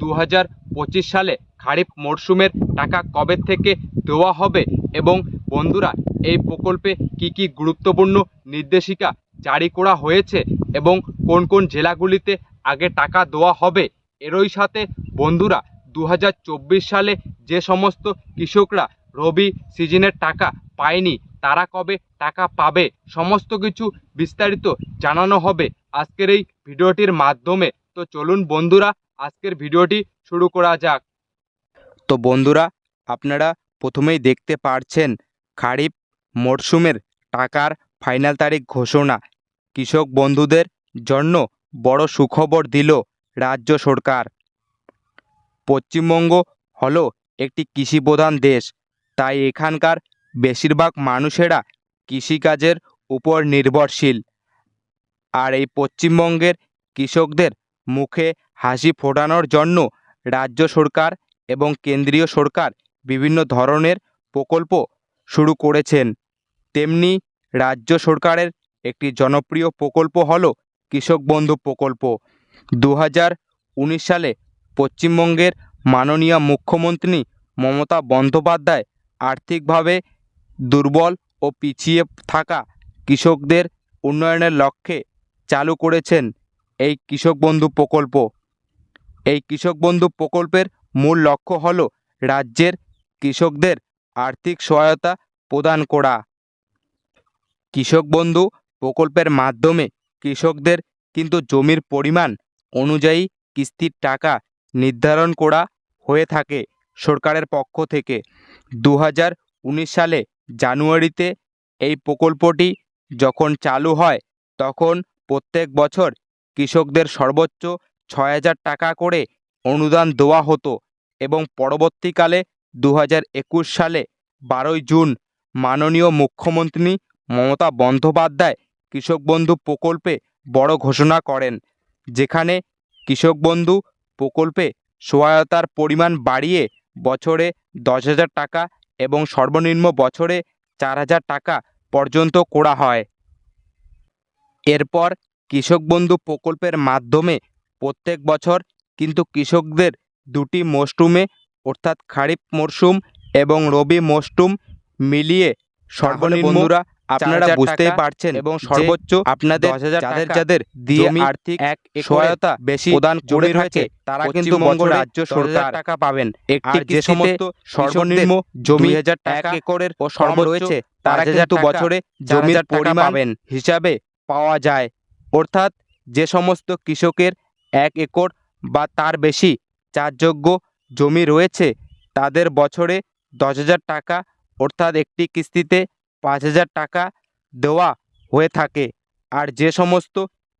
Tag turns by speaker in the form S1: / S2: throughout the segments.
S1: দু হাজার পঁচিশ সালে খারিফ মরশুমের টাকা কবে থেকে দেওয়া হবে এবং বন্ধুরা, এই প্রকল্পে কি কি গুরুত্বপূর্ণ নির্দেশিকা জারি করা হয়েছে এবং কোন কোন জেলাগুলিতে আগে টাকা দেওয়া হবে, এরই সাথে বন্ধুরা দু হাজার চব্বিশ সালে যে সমস্ত কৃষকরা রবি সিজনের টাকা পায়নি, তারা কবে টাকা পাবে, সমস্ত কিছু বিস্তারিত জানানো হবে আজকের এই ভিডিওটির মাধ্যমে। তো চলুন বন্ধুরা আজকের ভিডিওটি শুরু করা যাক।
S2: তো বন্ধুরা, আপনারা প্রথমেই দেখতে পারছেন খারিফ মরশুমের টাকার ফাইনাল তারিখ ঘোষণা। কৃষক বন্ধুদের জন্য বড় সুখবর দিল রাজ্য সরকার। পশ্চিমবঙ্গ হল একটি কৃষিপ্রধান দেশ, তাই এখানকার বেশিরভাগ মানুষেরা কৃষিকাজের উপর নির্ভরশীল। আর এই পশ্চিমবঙ্গের কৃষকদের মুখে হাসি ফোটানোর জন্য রাজ্য সরকার এবং কেন্দ্রীয় সরকার বিভিন্ন ধরনের প্রকল্প শুরু করেছেন। তেমনি রাজ্য সরকারের একটি জনপ্রিয় প্রকল্প হল কৃষক বন্ধু প্রকল্প। দু উনিশ সালে পশ্চিমবঙ্গের মাননীয় মুখ্যমন্ত্রী মমতা বন্দ্যোপাধ্যায় আর্থিকভাবে দুর্বল ও পিছিয়ে থাকা কৃষকদের উন্নয়নের লক্ষ্যে চালু করেছেন এই কৃষক বন্ধু প্রকল্প। এই কৃষক বন্ধু প্রকল্পের মূল লক্ষ্য হল রাজ্যের কৃষকদের আর্থিক সহায়তা প্রদান করা। কৃষক বন্ধু প্রকল্পের মাধ্যমে কৃষকদের কিন্তু জমির পরিমাণ অনুযায়ী কিস্তির টাকা নির্ধারণ করা হয়ে থাকে সরকারের পক্ষ থেকে। দু হাজার উনিশ সালে জানুয়ারিতে এই প্রকল্পটি যখন চালু হয়, তখন প্রত্যেক বছর কৃষকদের সর্বোচ্চ ছয় হাজার টাকা করে অনুদান দেওয়া হতো এবং পরবর্তীকালে দু হাজার একুশ সালে বারোই জুন মাননীয় মুখ্যমন্ত্রী মমতা বন্দ্যোপাধ্যায় কৃষক বন্ধু প্রকল্পে বড় ঘোষণা করেন, যেখানে কৃষক বন্ধু প্রকল্পে সহায়তার পরিমাণ বাড়িয়ে বছরে দশ হাজার টাকা এবং সর্বনিম্ন বছরে চার হাজার টাকা পর্যন্ত করা হয়। এরপর কৃষক বন্ধু প্রকল্পের মাধ্যমে প্রত্যেক বছর কিন্তু কৃষকদের দুটি মরশুমে অর্থাৎ খারিফ মরশুম এবং রবি মরশুম মিলিয়ে সর্বনিম্ন বন্ধুরা আপনারা বুঝতেই পারছেন এবং সর্বোচ্চ আপনাদের যাদের যাদের দিয়ে আর্থিক এক সহায়তা বেশি প্রদান করে থাকে তারা কিন্তু রাজ্য সরকার টাকা পাবেন। একটি যে সমস্ত সর্বনিম্ন জমি হাজার টাকা একরের ও সর্ব রয়েছে তারা কিন্তু বছরে জমির পরিমাণ পাবেন। হিসাবে পাওয়া যায়। অর্থাৎ যে সমস্ত কৃষকের এক একর বা তার বেশি চাষযোগ্য জমি রয়েছে, তাদের বছরে দশ হাজার টাকা অর্থাৎ একটি কিস্তিতে পাঁচ হাজার টাকা দেওয়া হয়ে থাকে। আর যে সমস্ত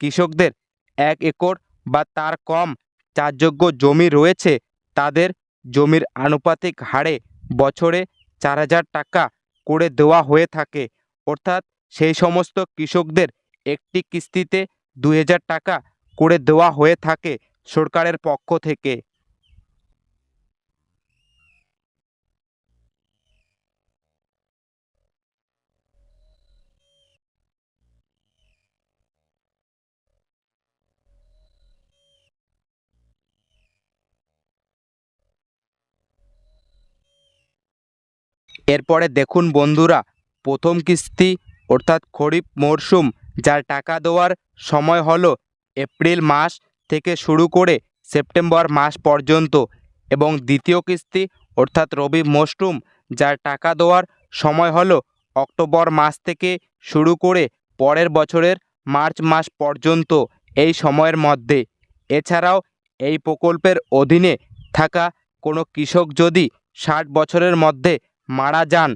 S2: কৃষকদের এক একর বা তার কম চাষযোগ্য জমি রয়েছে, তাদের জমির আনুপাতিক হারে বছরে চার হাজার টাকা করে দেওয়া হয়ে থাকে। অর্থাৎ সেই সমস্ত কৃষকদের একটি কিস্তিতে দুই হাজার টাকা করে দেওয়া হয়ে থাকে সরকারের পক্ষ থেকে। এরপরে দেখুন বন্ধুরা, প্রথম কিস্তি অর্থাৎ খরিফ মরশুম যার টাকা দেওয়ার সময় হলো এপ্রিল মাস থেকে শুরু করে সেপ্টেম্বর মাস পর্যন্ত এবং দ্বিতীয় কিস্তি অর্থাৎ রবি মরশুম যার টাকা দেওয়ার সময় হলো অক্টোবর মাস থেকে শুরু করে পরের বছরের মার্চ মাস পর্যন্ত এই সময়ের মধ্যে। এছাড়াও এই প্রকল্পের অধীনে থাকা কোনো কৃষক যদি ষাট বছরের মধ্যে মারা যান,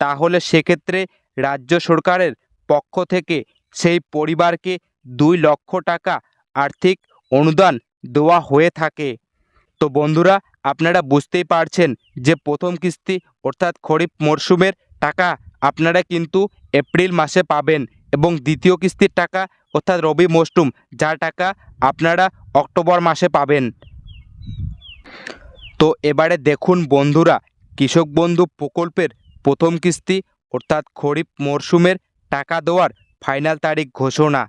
S2: তাহলে সেক্ষেত্রে রাজ্য সরকারের পক্ষ থেকে সেই পরিবারকে দুই লক্ষ টাকা আর্থিক অনুদান দেওয়া হয়ে থাকে। তো বন্ধুরা, আপনারা বুঝতেই পারছেন যে প্রথম কিস্তি অর্থাৎ খরিফ মরশুমের টাকা আপনারা কিন্তু এপ্রিল মাসে পাবেন এবং দ্বিতীয় কিস্তির টাকা অর্থাৎ রবি মরশুম, যার টাকা আপনারা অক্টোবর মাসে পাবেন। তো এবারে দেখুন বন্ধুরা, কৃষক বন্ধু প্রকল্পের প্রথম কিস্তি অর্থাৎ খরিফ মরশুমের টাকা দেওয়ার ফাইনাল তারিখ ঘোষণা।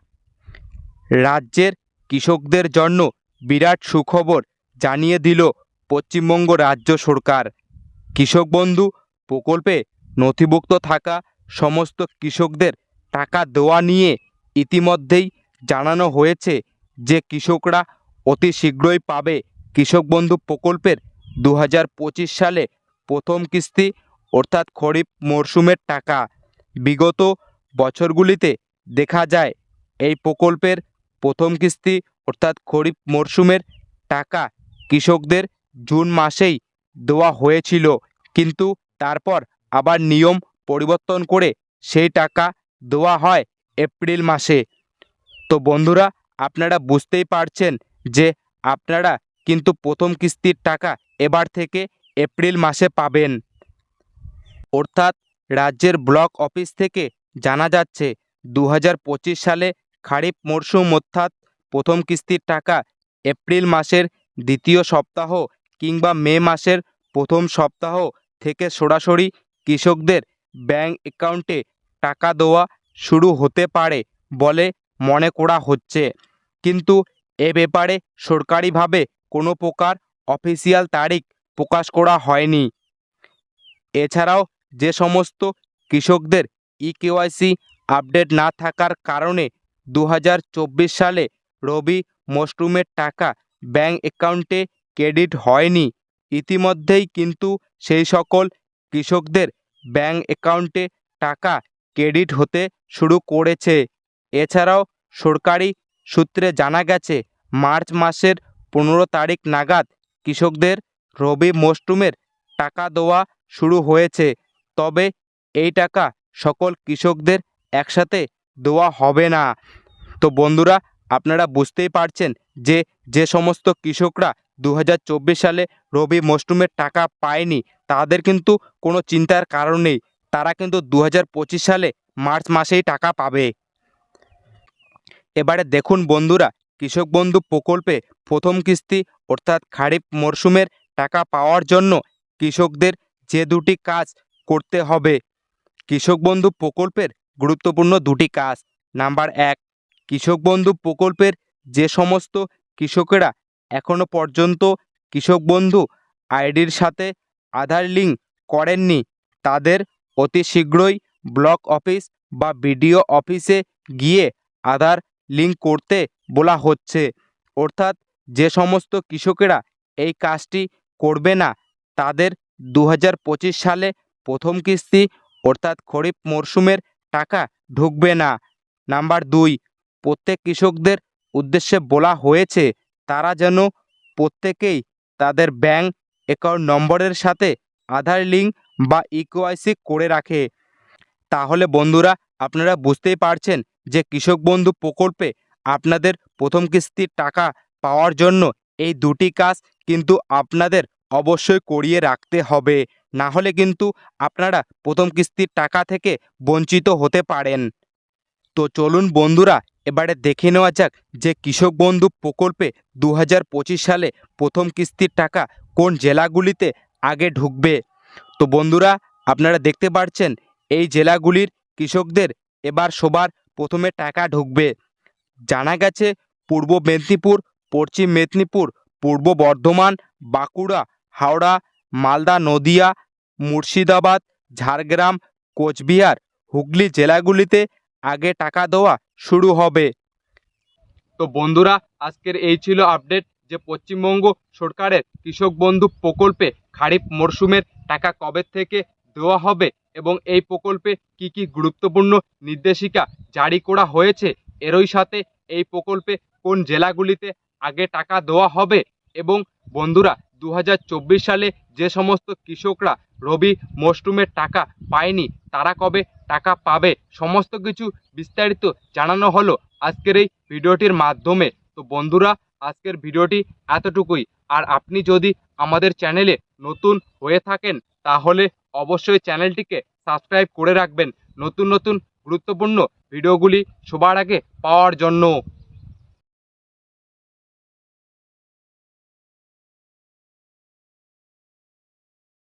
S2: রাজ্যের কৃষকদের জন্য বিরাট সুখবর জানিয়ে দিল পশ্চিমবঙ্গ রাজ্য সরকার। কৃষক বন্ধু, প্রকল্পে নথিভুক্ত থাকা সমস্ত কৃষকদের টাকা দেওয়া নিয়ে ইতিমধ্যেই জানানো হয়েছে যে কৃষকরা অতি শীঘ্রই পাবে। কৃষক বন্ধু প্রকল্পের দু হাজার পঁচিশ সালে প্রথম কিস্তি, অর্থাৎ খরিফ মরশুমের টাকা। বিগত বছরগুলিতে দেখা যায়, এই প্রকল্পের প্রথম কিস্তি অর্থাৎ খরিফ মরশুমের টাকা কৃষকদের জুন মাসেই দেওয়া হয়েছিল। কিন্তু তারপর আবার নিয়ম পরিবর্তন করে সেই টাকা দেওয়া হয় এপ্রিল মাসে। তো বন্ধুরা, আপনারা বুঝতেই পারছেন যে আপনারা কিন্তু প্রথম কিস্তির টাকা এবার থেকে এপ্রিল মাসে পাবেন। অর্থাৎ রাজ্যের ব্লক অফিস থেকে জানা যাচ্ছে দু হাজার পঁচিশ সালে খারিফ মরশুম অর্থাৎ প্রথম কিস্তির টাকা এপ্রিল মাসের দ্বিতীয় সপ্তাহ কিংবা মে মাসের প্রথম সপ্তাহ থেকে সরাসরি কৃষকদের ব্যাংক অ্যাকাউন্টে টাকা দেওয়া শুরু হতে পারে বলে মনে করা হচ্ছে। কিন্তু এ ব্যাপারে সরকারিভাবে কোনো প্রকার অফিসিয়াল তারিখ প্রকাশ করা হয়নি। এছাড়াও যে সমস্ত কৃষকদের ই কেওয়াইসি আপডেট না থাকার কারণে দু হাজার চব্বিশ সালে রবি মশরুমের টাকা ব্যাংক অ্যাকাউন্টে ক্রেডিট হয়নি। ইতিমধ্যেই কিন্তু সেই সকল কৃষকদের ব্যাংক অ্যাকাউন্টে টাকা ক্রেডিট হতে শুরু করেছে। এছাড়াও সরকারি সূত্রে জানা গেছে, মার্চ মাসের পনেরো তারিখ নাগাদ কৃষকদের রবি মশরুমের টাকা দেওয়া শুরু হয়েছে। তবে এই টাকা সকল কৃষকদের একসাথে দেওয়া হবে না। তো বন্ধুরা, আপনারা বুঝতেই পারছেন যে যে সমস্ত কৃষকরা দু হাজার চব্বিশ সালে রবি মরশুমের টাকা পায়নি, তাদের কিন্তু কোনো চিন্তার কারণ নেই। তারা কিন্তু দু হাজার পঁচিশ সালে মার্চ মাসেই টাকা পাবে। এবারে দেখুন বন্ধুরা, কৃষক বন্ধু প্রকল্পে প্রথম কিস্তি অর্থাৎ খারিফ মরশুমের টাকা পাওয়ার জন্য কৃষকদের যে দুটি কাজ করতে হবে। কৃষক বন্ধু প্রকল্পের গুরুত্বপূর্ণ দুটি কাজ। নাম্বার এক কৃষক বন্ধু প্রকল্পের যে সমস্ত কৃষকেরা এখনও পর্যন্ত কৃষক বন্ধু আইডির সাথে আধার লিঙ্ক করেননি, তাদের অতি শীঘ্রই ব্লক অফিস বা বিডিও অফিসে গিয়ে আধার লিঙ্ক করতে বলা হচ্ছে। অর্থাৎ যে সমস্ত কৃষকেরা এই কাজটি করবে না, তাদের দু হাজার পঁচিশ সালে প্রথম কিস্তি অর্থাৎ খরিফ মরশুমের টাকা ঢুকবে না। নাম্বার দুই প্রত্যেক কৃষকদের উদ্দেশ্যে বলা হয়েছে, তারা যেন প্রত্যেকেই তাদের ব্যাংক অ্যাকাউন্ট নম্বরের সাথে আধার লিঙ্ক বা ইকোআইসি করে রাখে। তাহলে বন্ধুরা, আপনারা বুঝতেই পারছেন যে কৃষক বন্ধু প্রকল্পে আপনাদের প্রথম কিস্তির টাকা পাওয়ার জন্য এই দুটি কাজ কিন্তু আপনাদের অবশ্যই করিয়ে রাখতে হবে। না হলে কিন্তু আপনারা প্রথম কিস্তির টাকা থেকে বঞ্চিত হতে পারেন। তো চলুন বন্ধুরা এবারে দেখে নেওয়া যাক যে কৃষক বন্ধু প্রকল্পে দু হাজার পঁচিশ সালে প্রথম কিস্তির টাকা কোন জেলাগুলিতে আগে ঢুকবে। তো বন্ধুরা, আপনারা দেখতে পাচ্ছেন এই জেলাগুলির কৃষকদের এবার সবার প্রথমে টাকা ঢুকবে। জানা গেছে, পূর্ব মেদিনীপুর, পশ্চিম মেদিনীপুর, পূর্ব বর্ধমান, বাঁকুড়া, হাওড়া, মালদা, নদিয়া, মুর্শিদাবাদ, ঝাড়গ্রাম, কোচবিহার, হুগলি জেলাগুলিতে আগে টাকা দেওয়া শুরু হবে।
S1: তো বন্ধুরা, আজকের এই ছিল আপডেট যে পশ্চিমবঙ্গ সরকারের কৃষক বন্ধু প্রকল্পে খারিফ মরশুমের টাকা কবে থেকে দেওয়া হবে এবং এই প্রকল্পে কি কি গুরুত্বপূর্ণ নির্দেশিকা জারি করা হয়েছে, এরই সাথে এই প্রকল্পে কোন জেলাগুলিতে আগে টাকা দেওয়া হবে এবং বন্ধুরা দু হাজার চব্বিশ সালে যে সমস্ত কৃষকরা রবি মরশুমের টাকা পায়নি, তারা কবে টাকা পাবে। সমস্ত কিছু বিস্তারিত জানানো হলো আজকের এই ভিডিওটির মাধ্যমে। তো বন্ধুরা, আজকের ভিডিওটি এতটুকুই। আর আপনি যদি আমাদের চ্যানেলে নতুন হয়ে থাকেন, তাহলে অবশ্যই চ্যানেলটিকে
S2: সাবস্ক্রাইব করে রাখবেন। নতুন নতুন গুরুত্বপূর্ণ ভিডিওগুলি সবার আগে পাওয়ার জন্য।